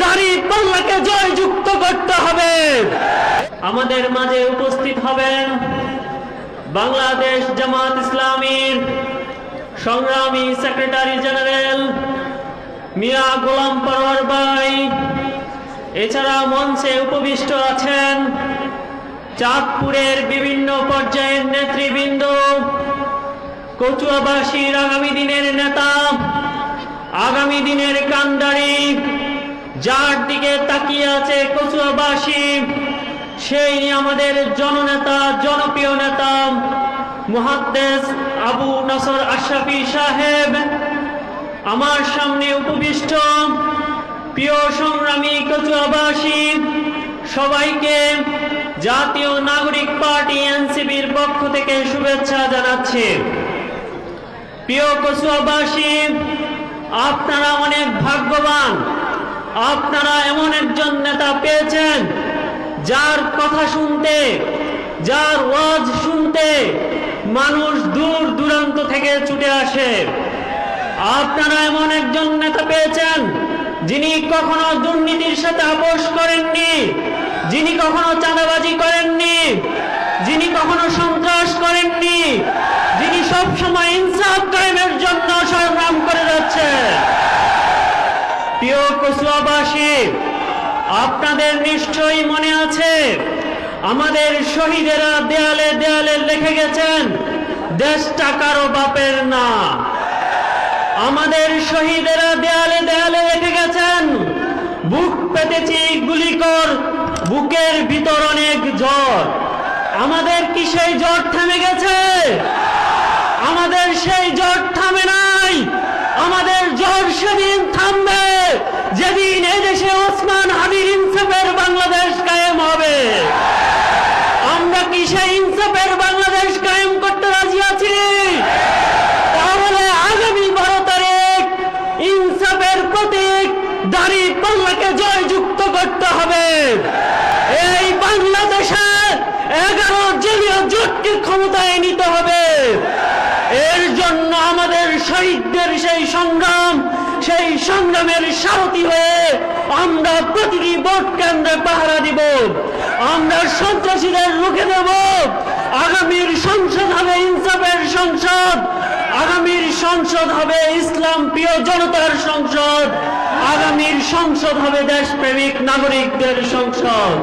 দাড়ি পাল্লাকে জয়যুক্ত করতে হবে। আমাদের মাঝে উপস্থিত হবেন বাংলাদেশ জামাত ইসলামীর সংগ্রামী সেক্রেটারি জেনারেল মিয়া গোলাম পরোয়ার ভাই। এছাড়া মঞ্চে উপবিষ্ট আছেন চাঁদপুরের বিভিন্ন পর্যায়ের নেতৃবৃন্দ, কচুয়াবাসীর আগামী দিনের নেতা, আগামী দিনের কান্দারি তাকিয়ে আছে কচুয়াবাসী। সেই আমাদের জননেতা, জনপ্রিয় নেতা আবু নসর সাহেব, আমার সামনে উপবিষ্ট, প্রিয় সংগ্রামী কচুয়াবাসী, সবাইকে জাতীয় নাগরিক পার্টি এনসিবির পক্ষ থেকে শুভেচ্ছা জানাচ্ছি। প্রিয় কচুয়াবাসী, আপনারা অনেক ভাগ্যবান আপনারা এমন একজন নেতা পেয়েছেন, যার কথা শুনতে, যার ওয়াজ শুনতে মানুষ দূর দূরান্ত থেকে ছুটে আসে। আপনারা এমন একজন নেতা পেয়েছেন, যিনি কখনো দুর্নীতির সাথে আপোষ করেননি, যিনি কখনো চাঁদাবাজি করেননি, যিনি কখনো সন্ত্রাস করেননি যিনি সবসময় ইনসাফ কায়েমের জন্য সংগ্রাম করে যাচ্ছে প্রিয় কচুয়াবাসী আপনাদের নিশ্চয়ই মনে আছে, আমাদের শহীদেরা দেয়ালে দেয়ালে লিখে গেছেন দেশটা কারও বাপের না আমাদের শহীদেরা দেয়ালে দেয়ালে গেছেন, বুক পেতেছি গুলি কর বুকের ভিতর অনেক জ্বর। আমাদের কি সেই জ্বর থেমে গেছে? আমাদের সেই জ্বর থামে নাই। আমাদের জ্বর সেদিন থামবে যেদিন এদেশে ওসমান হাবির ইনসাফের বাংলাদেশ কায়েম হবে, আমরা কি সেই ইনসাফের বাংলাদেশ কায়েম করতে রাজি আছি? তাহলে আগামী বারো তারিখ ইনসাফের প্রতীক দাড়ি পাল্লাকে জয়যুক্ত করতে হবে। এই বাংলাদেশে এগারো জেলীয় জোটকে ক্ষমতায় নিতে হবে। এর জন্য আমাদের শহীদদের সেই সংগ্রাম সংগ্রামের সারথী হয়ে আমরা প্রতিটি ভোট কেন্দ্রে পাহারা দিব। আমরা সন্ত্রাসীদের রুখে দেব। আগামীর সংসদ হবে ইনসাফের সংসদ। আগামীর সংসদ হবে ইসলাম প্রিয় জনতার সংসদ। আগামীর সংসদ হবে দেশপ্রেমিক নাগরিকদের সংসদ।